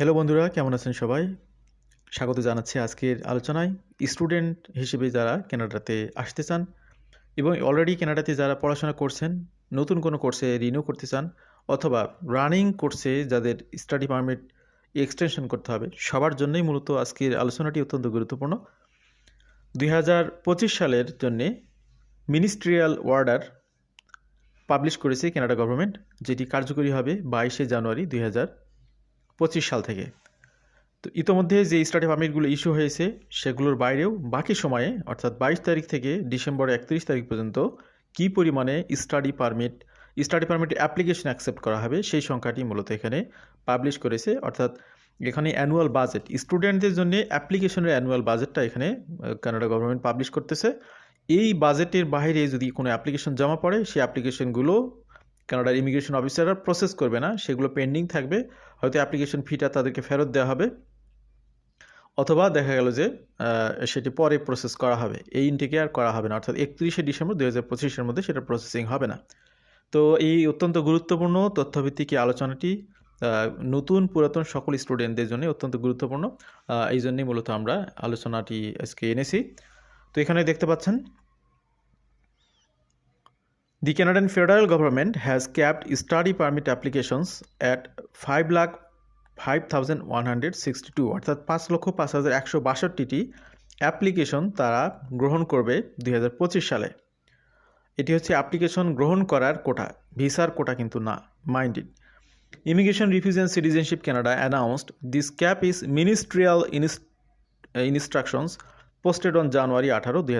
Hello বন্ধুরা, কেমন আছেন সবাই? স্বাগত জানাচ্ছি আজকের আলোচনায় স্টুডেন্ট হিসেবে যারা কানাডাতে আসতে চান এবং অলরেডি কানাডাতে যারা পড়াশোনা করছেন, নতুন কোনো কোর্সে রিনিউ করতে চান অথবা রানিং কোর্সে যাদের স্টাডি পারমিট এক্সটেনশন করতে হবে, সবার জন্যই মূলত আজকের আলোচনাটি অত্যন্ত গুরুত্বপূর্ণ। দুই হাজার পঁচিশ সালের জন্যে মিনিস্ট্রিয়াল ওয়ার্ডার পাবলিশ করেছে কানাডা গভর্নমেন্ট যেটি কার্যকরী হবে বাইশে জানুয়ারি দুই হাজার পঁচিশ সাল থেকে। তো ইতোমধ্যে যে স্টাডি পারমিটগুলো ইস্যু হয়েছে, সেগুলোর বাইরেও বাকি সময়ে, অর্থাৎ বাইশ তারিখ থেকে ডিসেম্বর একত্রিশ তারিখ পর্যন্ত কী পরিমাণে study permit study permit application accept করা হবে, সেই সংখ্যাটি মূলত এখানে পাবলিশ করেছে। অর্থাৎ এখানে অ্যানুয়াল বাজেট স্টুডেন্টদের জন্য অ্যাপ্লিকেশনের অ্যানুয়াল বাজেটটা এখানে কানাডা গভর্নমেন্ট পাবলিশ করতেছে। এই বাজেটের বাইরে যদি কোনো অ্যাপ্লিকেশন জমা পড়ে, সেই অ্যাপ্লিকেশনগুলো কানাডার ইমিগ্রেশন অফিসাররা প্রসেস করবে না, সেগুলো পেন্ডিং থাকবে। হয়তো অ্যাপ্লিকেশন ফিটা তাদেরকে ফেরত দেওয়া হবে। অথবা দেখা গেল যে সেটি পরে প্রসেস করা হবে। এই ইনটেকে আর করা হবে না। অর্থাৎ একত্রিশে ডিসেম্বর দু হাজার পঁচিশের মধ্যে সেটা প্রসেসিং হবে না। তো এই অত্যন্ত গুরুত্বপূর্ণ তথ্যভিত্তিক আলোচনাটি নতুন পুরাতন সকল স্টুডেন্টদের জন্য অত্যন্ত গুরুত্বপূর্ণ। এই জন্যই মূলত আমরা আলোচনাটি আজকে এনেছি। তো এখানে দেখতে পাচ্ছেন The Canadian federal government has capped study permit applications at 5 lakh 5162 অর্থাৎ পাঁচ লক্ষ পাঁচ হাজার একশো বাষট্টিটি অ্যাপ্লিকেশন তারা গ্রহণ করবে দুই হাজার পঁচিশ সালে। এটি হচ্ছে অ্যাপ্লিকেশন গ্রহণ করার কোটা, ভিসার কোটা কিন্তু না minded immigration refugees and citizenship Canada announced this cap is ministerial instructions posted on January আঠারো, দুই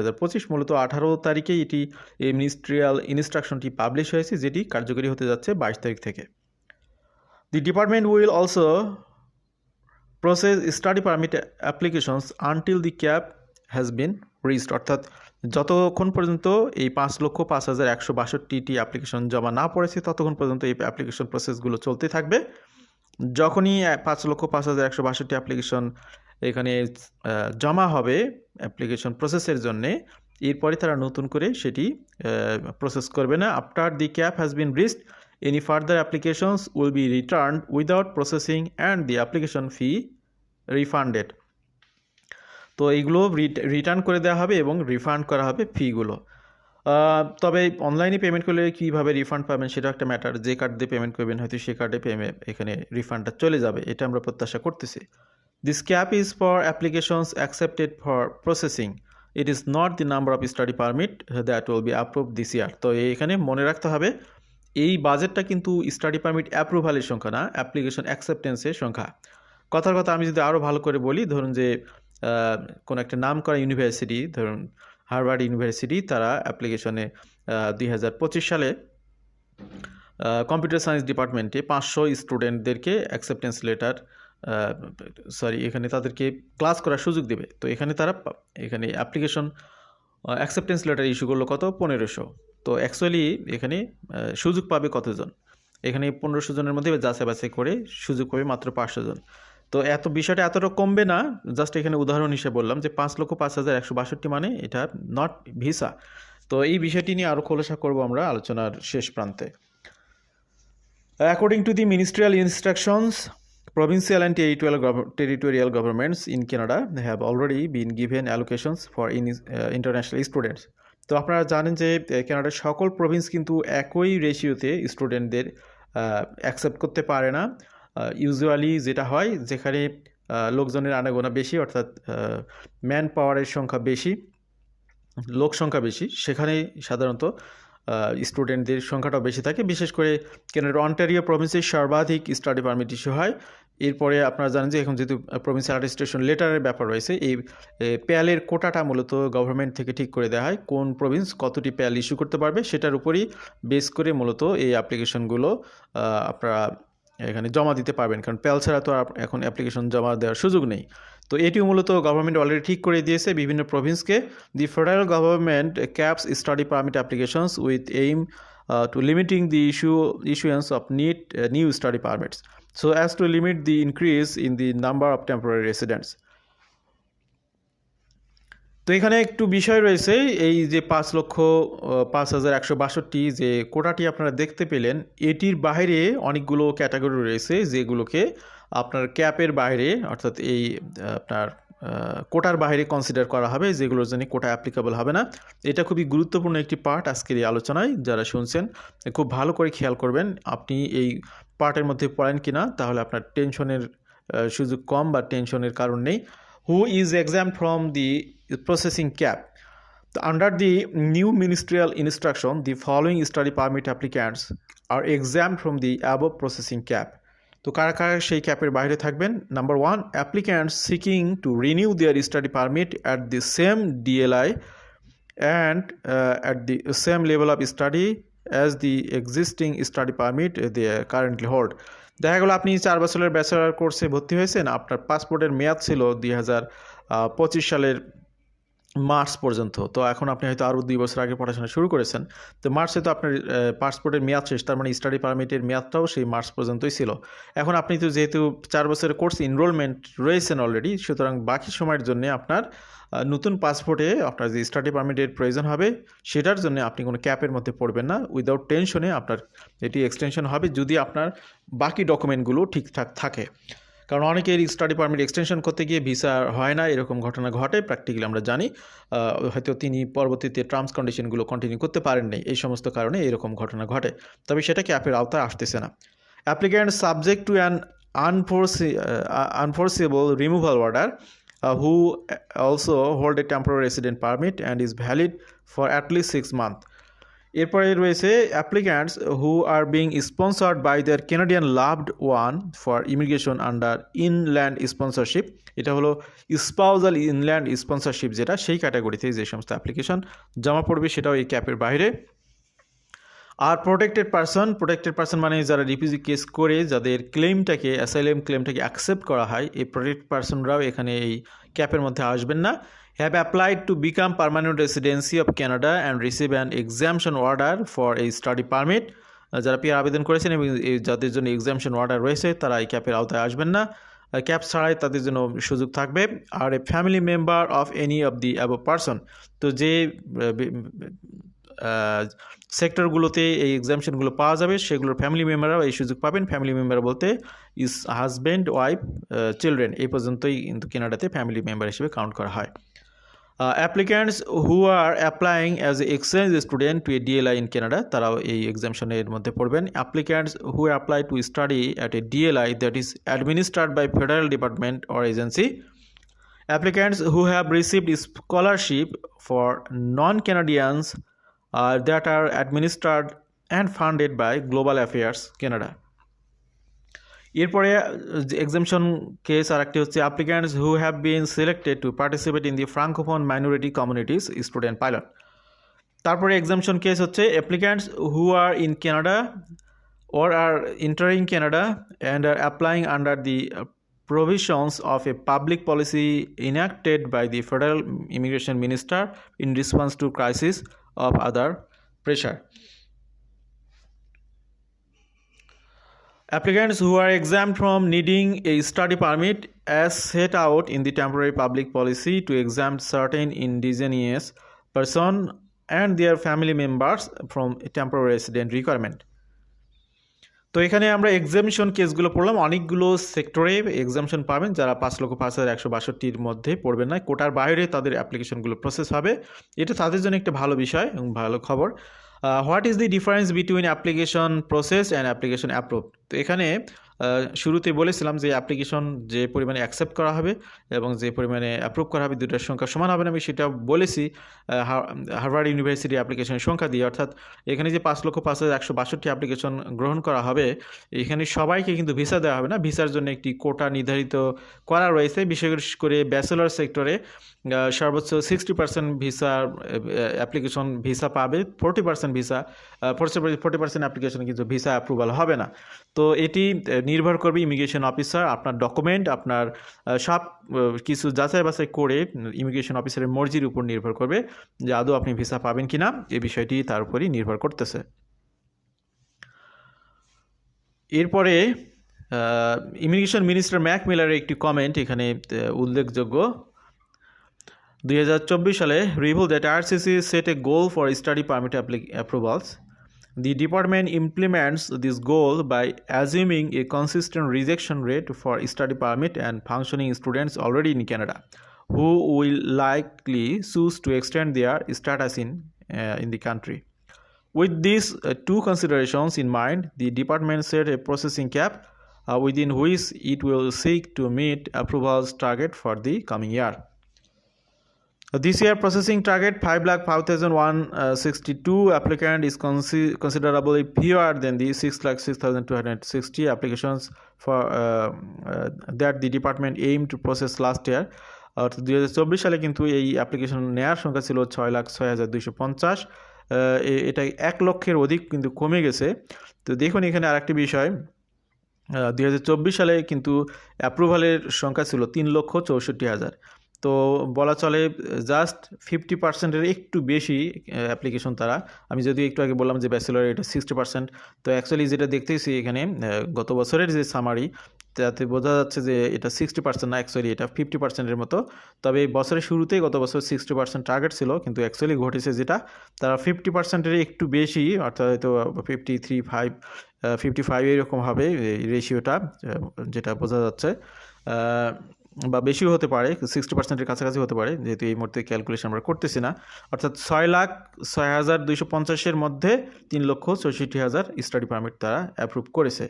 মূলত আঠারো তারিখে এটি এই মিনিস্ট্রিয়াল ইনস্ট্রাকশনটি পাবলিশ হয়েছে, যেটি কার্যকরী হতে যাচ্ছে বাইশ তারিখ থেকে। The department will also process study permit applications until the cap has been reached অর্থাৎ যতক্ষণ পর্যন্ত এই পাঁচ লক্ষ পাঁচ হাজার একশো বাষট্টিটি অ্যাপ্লিকেশন জমা না পড়েছে, ততক্ষণ পর্যন্ত এই অ্যাপ্লিকেশন প্রসেসগুলো চলতে থাকবে। যখনই পাঁচ লক্ষ পাঁচ হাজার একশো বাষট্টি অ্যাপ্লিকেশন এখানে জমা হবে অ্যাপ্লিকেশন প্রসেসের জন্যে। এরপরে তারা নতুন করে সেটি প্রসেস করবে না। After the cap has been reached any further applications will be return without processing and the application fee refunded তো এইগুলো রিটার্ন করে দেওয়া হবে এবং রিফান্ড করা হবে ফিগুলো তবে অনলাইনে পেমেন্ট করলে কীভাবে রিফান্ড পাবেন সেটা একটা ম্যাটার যে কার্ড দিয়ে পেমেন্ট করবেন, হয়তো সে কার্ডে পেমেন্ট এখানে রিফান্ডটা চলে যাবে, এটা আমরা প্রত্যাশা করতেছি। This cap is for applications accepted for processing. It is not the number of study permit that will be approved this year. তো এখানে মনে রাখতে হবে, এই বাজেটটা কিন্তু স্টাডি পারমিট অ্যাপ্রুভালের সংখ্যা না অ্যাপ্লিকেশন অ্যাকসেপ্টেন্সের সংখ্যা কথার কথা আমি যদি আরও ভালো করে বলি, ধরুন যে কোনো একটা নাম করা ইউনিভার্সিটি ধরুন হার্ভার্ড ইউনিভার্সিটি তারা অ্যাপ্লিকেশনে দুই হাজার পঁচিশ সালে কম্পিউটার সায়েন্স ডিপার্টমেন্টে পাঁচশো স্টুডেন্টদেরকে অ্যাকসেপ্টেন্স লেটার সরি এখানে তাদেরকে ক্লাস করার সুযোগ দেবে। তো এখানে তারা, এখানে অ্যাপ্লিকেশন অ্যাকসেপ্টেন্স লেটার ইস্যু করল কত? পনেরোশো। তো অ্যাকচুয়ালি এখানে সুযোগ পাবে কতজন? এখানে পনেরোশো জনের মধ্যে যাচাই বাছাই করে সুযোগ পাবে মাত্র পাঁচশো জন। তো এত বিষয়টা এতটা কমবে না জাস্ট এখানে উদাহরণ হিসেবে বললাম যে পাঁচ লক্ষ পাঁচ হাজার একশো বাষট্টি মানে এটা নট ভিসা তো এই বিষয়টি নিয়ে আরও খোলসা করব আমরা আলোচনার শেষ প্রান্তে। According to the ministerial instructions Provincial and territorial territorial governments in Canada have already been given allocations for in, uh, international students. তো আপনারা জানেন যে কানাডার সকল প্রভিন্স কিন্তু একই রেশিওতে স্টুডেন্টদের অ্যাকসেপ্ট করতে পারে না। ইউজুয়ালি যেটা হয় যেখানে লোকজনের আনাগোনা বেশি অর্থাৎ ম্যান পাওয়ারের সংখ্যা বেশি লোক সংখ্যা বেশি সেখানে সাধারণত স্টুডেন্টদের সংখ্যাটাও বেশি থাকে। বিশেষ করে কেনাডার অন্টারিও প্রভিন্সের সর্বাধিক স্টাডি পারমিট ইস্যু হয়। এরপরে আপনারা জানেন যে এখন যেহেতু প্রভিন্সিয়াল অ্যাডমিনিস্ট্রেশন লেটারের ব্যাপার রয়েছে, এই প্যালের কোটাটা মূলত গভর্নমেন্ট থেকে ঠিক করে দেওয়া হয়, কোন প্রভিন্স কতটি প্যাল ইস্যু করতে পারবে সেটার উপরই বেস করে মূলত এই অ্যাপ্লিকেশনগুলো আপনারা এখানে জমা দিতে পারবেন। কারণ প্যাল ছাড়া তো এখন অ্যাপ্লিকেশন জমা দেওয়ার সুযোগ নেই। তো এটিও মূলত গভর্নমেন্ট অলরেডি ঠিক করে দিয়েছে, বিভিন্ন প্রভিন্সকে the federal government caps study permit applications with aim to limiting the issue issuance of net new study permits so as to limit the increase in the number of temporary residents. তো, এখানে একটু বিষয় রয়েছে, এই যে পাঁচ লক্ষ পাঁচ হাজার একশো বাষট্টি যে কোটাটি আপনারা দেখতে পেলেন, এটির বাইরে অনেকগুলো ক্যাটাগরি রয়েছে যেগুলোকে আপনার ক্যাপের বাইরে, অর্থাৎ এই আপনার কোটার বাইরে কনসিডার করা হবে যেগুলোর জন্য কোটা অ্যাপ্লিকেবল হবে না। এটা খুবই গুরুত্বপূর্ণ একটি পার্ট আজকের এই আলোচনায় যারা শুনছেন খুব ভালো করে খেয়াল করবেন আপনি এই পার্টের মধ্যে পড়েন কিনা তাহলে আপনার টেনশনের সুযোগ কম বা টেনশনের কারণ নেই। Who is exempt from the processing cap Under the new ministerial instruction, the following study permit applicants are exempt from the above processing cap. তো কারা কারা সেই ক্যাপের বাইরে থাকবেন? Number one applicant seeking to renew their study permit at the same DLI and at the same level of study as the existing study permit they currently hold দেখা গেলো আপনি চার বছরের ব্যাচেলার কোর্সে ভর্তি হয়েছেন। আপনার পাসপোর্টের মেয়াদ ছিল দুই হাজার পঁচিশ সালের মার্চ পর্যন্ত। তো এখন আপনি হয়তো আরও দুই বছর আগে পড়াশোনা শুরু করেছেন। তো মার্চে তো আপনার পাসপোর্টের মেয়াদ শেষ, তার মানে স্টাডি পারমিটের মেয়াদটাও সেই মার্চ পর্যন্তই ছিল। এখন আপনি তো যেহেতু চার বছরের কোর্স এনরোলমেন্ট রয়েছেন অলরেডি সুতরাং বাকি সময়ের জন্য আপনার নতুন পাসপোর্টে আপনার যে স্টাডি পারমিটের প্রয়োজন হবে, সেটার জন্য আপনি কোনো ক্যাপের মধ্যে পড়বেন না। উইদাউট টেনশনে আপনার এটি এক্সটেনশন হবে, যদি আপনার বাকি ডকুমেন্টগুলো ঠিকঠাক থাকে। কারণ অনেকের স্টাডি পারমিট এক্সটেনশন করতে গিয়ে ভিসা হয় না, এরকম ঘটনা ঘটে প্র্যাকটিক্যালি আমরা জানি। হয়তো তিনি পরবর্তীতে টার্মস কন্ডিশনগুলো কন্টিনিউ করতে পারেন নাই এই সমস্ত কারণে এরকম ঘটনা ঘটে। তবে সেটা ক্যাপের আওতায় আসতেছে না। Applicant subject to an unenforceable unenforceable removal order who also hold a temporary resident permit and is valid for at least six month এরপরে রয়েছে applicants who are being sponsored by their Canadian loved one for immigration under inland sponsorship এটা হলো spousal inland sponsorship যেটা, সেই ক্যাটাগরিতে যে সমস্ত application জমা পড়বে সেটাও এই ক্যাপের বাইরে। আর প্রোটেক্টেড পার্সন প্রোটেক্টেড পার্সন মানে যারা রিফিউজি কেস করে, যাদের ক্লেমটাকে অ্যাসাইলেম ক্লেমটাকে অ্যাকসেপ্ট করা হয়, এই প্রোটেক্ট পার্সনরাও এখানে এই ক্যাপের মধ্যে আসবেন না। Have applied to become permanent residency of Canada and receive an exemption order for এই স্টাডি পারমিট যারা পিআর আবেদন করেছেন এবং যাদের জন্য এক্সামশন অর্ডার রয়েছে, তারা এই ক্যাপের আওতায় আসবেন না। ক্যাপ ছাড়াই তাদের জন্য সুযোগ থাকবে। আর a family member of any of the ab person তো যে সেক্টরগুলোতে এই এক্সামশনগুলো পাওয়া যাবে, সেগুলোর ফ্যামিলি মেম্বাররাও এই সুযোগ পাবেন। ফ্যামিলি মেম্বার বলতে ইস হাজব্যান্ড ওয়াইফ চিলড্রেন এই পর্যন্তই কিন্তু কেনাডাতে ফ্যামিলি মেম্বার হিসেবে কাউন্ট করা হয়। Applicants who are applying as a exchange student to a DLI in Canada তারাও এই এক্সামশনের মধ্যে পড়বেন। Applicants who apply to study at a DLI that is administered by federal department or agency applicants who have received scholarship for non-canadians uh, that are administered and funded by global affairs canada এরপরে exemption case আর একটি হচ্ছে applicants who have been selected to participate in the francophone minority communities student pilot তারপরে exemption case হচ্ছে applicants who are in Canada or are entering Canada and are applying under the uh, provisions of a public policy enacted by the federal immigration minister in response to crisis of other pressure. Applicants who are exempt from needing a study permit as set out in the temporary public policy to exempt certain indigenous person and their family members from a temporary resident requirement. তো এখানে আমরা examination কেসগুলো পড়লাম। অনেকগুলো সেক্টরে examination পাবেন। যারা পাঁচ লক্ষ, পাঁচ হাজার, একশো বাষট্টির মধ্যে পড়বেন না। কোটার বাইরে তাদের অ্যাপ্লিকেশনগুলো প্রসেস হবে। এটা তাদের জন্য একটা ভালো বিষয় এবং ভালো খবর। What is the difference between application process and application approve তো এখানে শুরুতে বলেছিলাম যে অ্যাপ্লিকেশন যে পরিমাণে অ্যাকসেপ্ট করা হবে এবং যে পরিমাণে অ্যাপ্রুভ করা হবে দুটার সংখ্যা সমান হবে না, আমি সেটা বলেছি হার্ভার্ড ইউনিভার্সিটি অ্যাপ্লিকেশনের সংখ্যা দিয়ে। অর্থাৎ এখানে যে পাঁচ লক্ষ পাঁচ হাজার একশো বাষট্টি অ্যাপ্লিকেশন গ্রহণ করা হবে, এখানে সবাইকে কিন্তু ভিসা দেওয়া হবে না। ভিসার জন্য একটি কোটা নির্ধারিত করা রয়েছে। বিশেষ করে ব্যাচেলর সেক্টরে সর্বোচ্চ sixty percent visa application visa পাবে forty percent visa forty percent application কিন্তু ভিসা অ্যাপ্রুভাল হবে না। তো এটি নির্ভর করবে ইমিগ্রেশন অফিসার আপনার ডকুমেন্ট আপনার সব কিছু যাচাই বাছাই করে ইমিগ্রেশন অফিসারের মর্জির উপর নির্ভর করবে যে আদৌ আপনি ভিসা পাবেন কি না এই বিষয়টি তার উপরই নির্ভর করতেছে। এরপরে ইমিগ্রেশন মিনিস্টার ম্যাক মিলারের একটি কমেন্ট এখানে উল্লেখযোগ্য। দুই হাজার চব্বিশ সালে reveal that RCC set a goal for study permit approvals. The department implements this goal by assuming a consistent rejection rate for study permit and functioning students already in Canada who will likely choose to extend their status in, uh, in the country. With these uh, two considerations in mind, the department set a processing cap uh, within which it will seek to meet approvals target for the coming year. Uh, This year processing target 5 lakh 5,162 applicant is consi- considerably fewer than the 6 lakh 6,260 applications for uh, uh, that the department aimed to process last year. অর্থাৎ দুই হাজার চব্বিশ সালে কিন্তু এই application নেওয়ার সংখ্যা ছিল ছয় লাখ ছয় হাজার দুইশো পঞ্চাশ এটা এক লক্ষের অধিক কিন্তু কমে গেছে তো দেখুন এখানে আরেকটি বিষয় দুই হাজার চব্বিশ সালে কিন্তু অ্যাপ্রুভালের সংখ্যা ছিল তিন লক্ষ চৌষট্টি হাজার তো বলা চলে জাস্ট ফিফটি পার্সেন্টের একটু বেশি অ্যাপ্লিকেশন তারা। আমি যদি একটু আগে বললাম যে ব্যাচেলর এটা সিক্সটি পার্সেন্ট তো অ্যাকচুয়ালি যেটা দেখতেছি এখানে গত বছরের যে সামারি তাতে বোঝা যাচ্ছে যে এটা সিক্সটি পার্সেন্ট না অ্যাকচুয়ালি এটা ফিফটি পার্সেন্টের মতো। তবে বছরের শুরুতেই গত বছর সিক্সটি পার্সেন্ট টার্গেট ছিল, কিন্তু অ্যাকচুয়ালি ঘটেছে যেটা, তারা ফিফটি পার্সেন্টের একটু বেশি, অর্থাৎ হয়তো fifty three five fifty five এরকম হবে রেশিওটা যেটা বোঝা যাচ্ছে। বা বেশিও হতে পারে সিক্সটি পার্সেন্টের কাছাকাছি হতে পারে, যেহেতু এই মুহূর্তে ক্যালকুলেশন আমরা করতেছি না। অর্থাৎ ছয় লাখ ছয় হাজার দুইশো পঞ্চাশের মধ্যে তিন লক্ষ চৌষট্টি হাজার স্টাডি পারমিট তারা অ্যাপ্রুভ করেছে।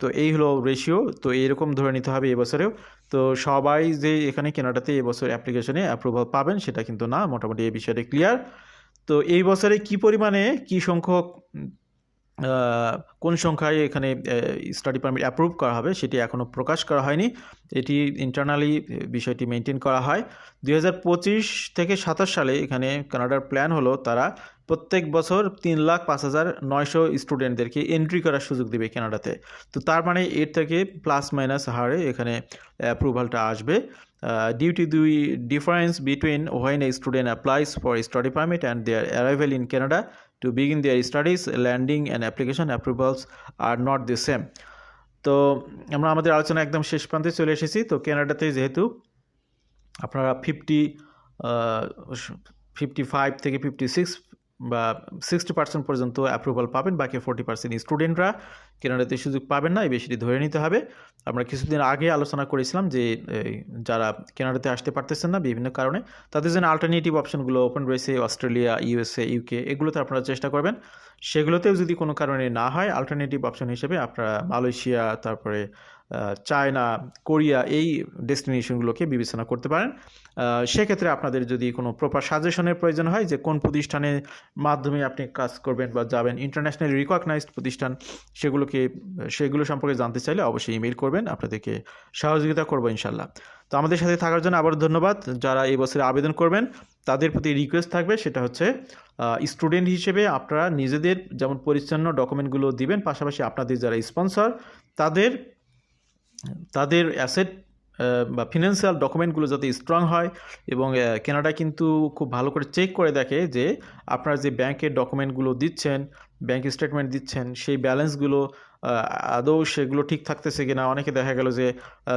তো এই হলো রেশিও তো এইরকম ধরে নিতে হবে এবছরেও। তো সবাই যে এখানে কেনাটাতে এবছর অ্যাপ্লিকেশনে অ্যাপ্রুভাল পাবেন, সেটা কিন্তু না, মোটামুটি এই বিষয়টা ক্লিয়ার তো এই বছরে কি পরিমাণে, কি সংখ্যক কোন সংখ্যায় এখানে স্টাডি পারমিট অ্যাপ্রুভ করা হবে সেটি এখনও প্রকাশ করা হয়নি। এটি ইন্টারনালি বিষয়টি মেনটেন করা হয়। দু হাজার পঁচিশ থেকে সাতাশ সালে এখানে কানাডার প্ল্যান হলো তারা প্রত্যেক বছর তিন লাখ পাঁচ হাজার নয়শো স্টুডেন্টদেরকে এন্ট্রি করার সুযোগ দেবে কানাডাতে। তো তার মানে এর থেকে প্লাস মাইনাস হারে এখানে অ্যাপ্রুভালটা আসবে। Due to the difference between when a student applies for study permit and their arrival in Canada to begin their studies landing and application approvals are not the same তো আমরা আমাদের আলোচনা একদম শেষ প্রান্তে চলে এসেছি। তো ক্যানাডাতে যেহেতু আপনারা ফিফটি ফিফটি ফাইভ থেকে ফিফটি সিক্স বা সিক্সটি পার্সেন্ট পর্যন্ত অ্যাপ্রুভাল পাবেন, বাকি ফোর্টি পার্সেন্ট স্টুডেন্টরা কেনাডাতে সুযোগ পাবেন না, এই বিষয়টি ধরে নিতে হবে। আমরা কিছুদিন আগে আলোচনা করেছিলাম যে যারা কেনাডাতে আসতে পারতেছেন না বিভিন্ন কারণে, তাদের জন্য আলটারনেটিভ অপশনগুলো ওপেন রয়েছে অস্ট্রেলিয়া ইউএসএ ইউকে এগুলোতে আপনারা চেষ্টা করবেন। সেগুলোতেও যদি কোনো কারণে না হয় আলটারনেটিভ অপশন হিসেবে আপনারা মালয়েশিয়া, তারপরে চায়না, কোরিয়া এই ডেস্টিনেশনগুলোকে বিবেচনা করতে পারেন। সেক্ষেত্রে আপনাদের যদি কোনো প্রপার সাজেশনের প্রয়োজন হয় যে কোন প্রতিষ্ঠানের মাধ্যমে আপনি কাজ করবেন বা যাবেন ইন্টারন্যাশনালি রিকগনাইজড প্রতিষ্ঠান, সেগুলোকে, সেগুলো সম্পর্কে জানতে চাইলে অবশ্যই ইমেল করবেন, আপনাদেরকে সহযোগিতা করব ইনশাল্লাহ তো আমাদের সাথে থাকার জন্য আবার ধন্যবাদ। যারা এই বছরে আবেদন করবেন, তাদের প্রতি রিকোয়েস্ট থাকবে, সেটা হচ্ছে স্টুডেন্ট হিসেবে আপনারা নিজেদের যেমন পরিচ্ছন্ন ডকুমেন্টগুলো দিবেন, পাশাপাশি আপনাদের যারা স্পন্সর তাদের তাদের অ্যাসেট বা ফিনান্সিয়াল ডকুমেন্টগুলো যাতে স্ট্রং হয় এবং কেনাডা কিন্তু খুব ভালো করে চেক করে দেখে যে আপনারা যে ব্যাংকের ডকুমেন্টগুলো দিচ্ছেন, ব্যাংক স্টেটমেন্ট দিচ্ছেন, সেই ব্যালেন্সগুলো আদৌ সেগুলো ঠিক থাকতেছে কিনা? অনেকে দেখা গেল যে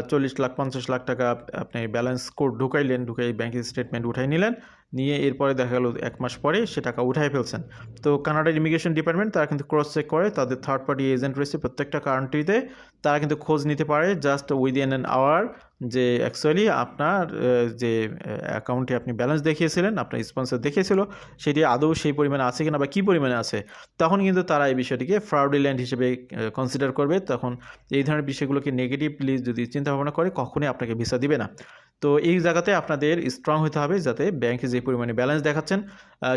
চল্লিশ লাখ, পঞ্চাশ লাখ টাকা আপনি ব্যালেন্স কোড ঢুকাইলেন, ঢুকাই ব্যাংকের স্টেটমেন্ট উঠাই নিলেন, নিয়ে এরপরে দেখা গেল এক মাস পরে সে টাকা উঠাই ফেলছেন। তো কানাডার ইমিগ্রেশন ডিপার্টমেন্ট তারা কিন্তু ক্রস চেক করে, তাদের থার্ড পার্টি এজেন্ট রয়েছে প্রত্যেকটা কান্ট্রিতে তারা কিন্তু খোঁজ নিতে পারে জাস্ট উইদিন অ্যান আওয়ার যে অ্যাকচুয়ালি আপনার যে অ্যাকাউন্টে আপনি ব্যালেন্স দেখিয়েছিলেন, আপনার স্পন্সর দেখিয়েছিল, সেটি আদৌ সেই পরিমাণে আছে কিনা বা কী পরিমাণে আছে, তখন কিন্তু তারা এই বিষয়টিকে ফ্রাউডিল্যান্ড হিসেবে কনসিডার করবে। তখন এই ধরনের বিষয়গুলোকে নেগেটিভলি যদি চিন্তা ভাবনা করে, কখনোই আপনাকে ভিসা দিবে না। তো এই জায়গাতে আপনাদের স্ট্রং হতে হবে যাতে ব্যাংকে যে পরিমাণে ব্যালেন্স দেখাচ্ছেন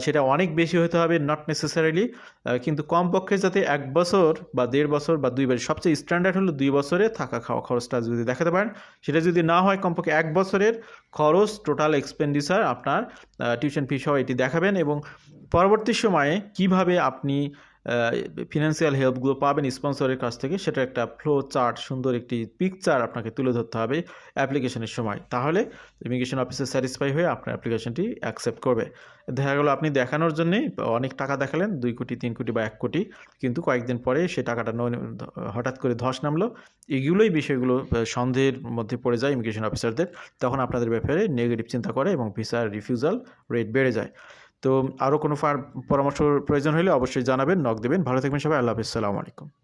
সেটা অনেক বেশি হতে হবে নট নেসেসারিলি কিন্তু কমপক্ষে যাতে এক বছর বা দেড় বছর বা দুই বছর, সবচেয়ে স্ট্যান্ডার্ড হলো দুই বছরে থাকা খাওয়া খরচটা যদি দেখাতে পারেন। সেটা যদি না হয়, কমপক্ষে এক বছরের খরচ টোটাল এক্সপেন্ডিচার আপনার টিউশন ফি সহ এটি দেখাবেন এবং পরবর্তী সময়ে কীভাবে আপনি ফিনান্সিয়াল হেল্পগুলো পাবেন স্পন্সরের কাছ থেকে। সেটা একটা ফ্লো চার্ট সুন্দর একটি পিকচার আপনাকে তুলে ধরতে হবে অ্যাপ্লিকেশনের সময়। তাহলে ইমিগ্রেশন অফিসে স্যাটিসফাই হয়ে আপনার অ্যাপ্লিকেশনটি অ্যাকসেপ্ট করবে। দেখা গেলো আপনি দেখানোর জন্যে অনেক টাকা দেখালেন, দুই কোটি, তিন কোটি বা এক কোটি। কিন্তু কয়েকদিন পরে সে টাকাটা হঠাৎ করে ধস নামলো। এগুলোই বিষয়গুলো সন্দেহের মধ্যে পড়ে যায় ইমিগ্রেশন অফিসারদের তখন আপনাদের ব্যাপারে নেগেটিভ চিন্তা করে এবং ভিসার রিফিউজাল রেট বেড়ে যায়। তো আরও কোনো পরামর্শ প্রয়োজন হলে অবশ্যই জানাবেন, নক দেবেন। ভালো থাকবেন সবাই, আল্লাহ হাফিজ। আলাইকুম।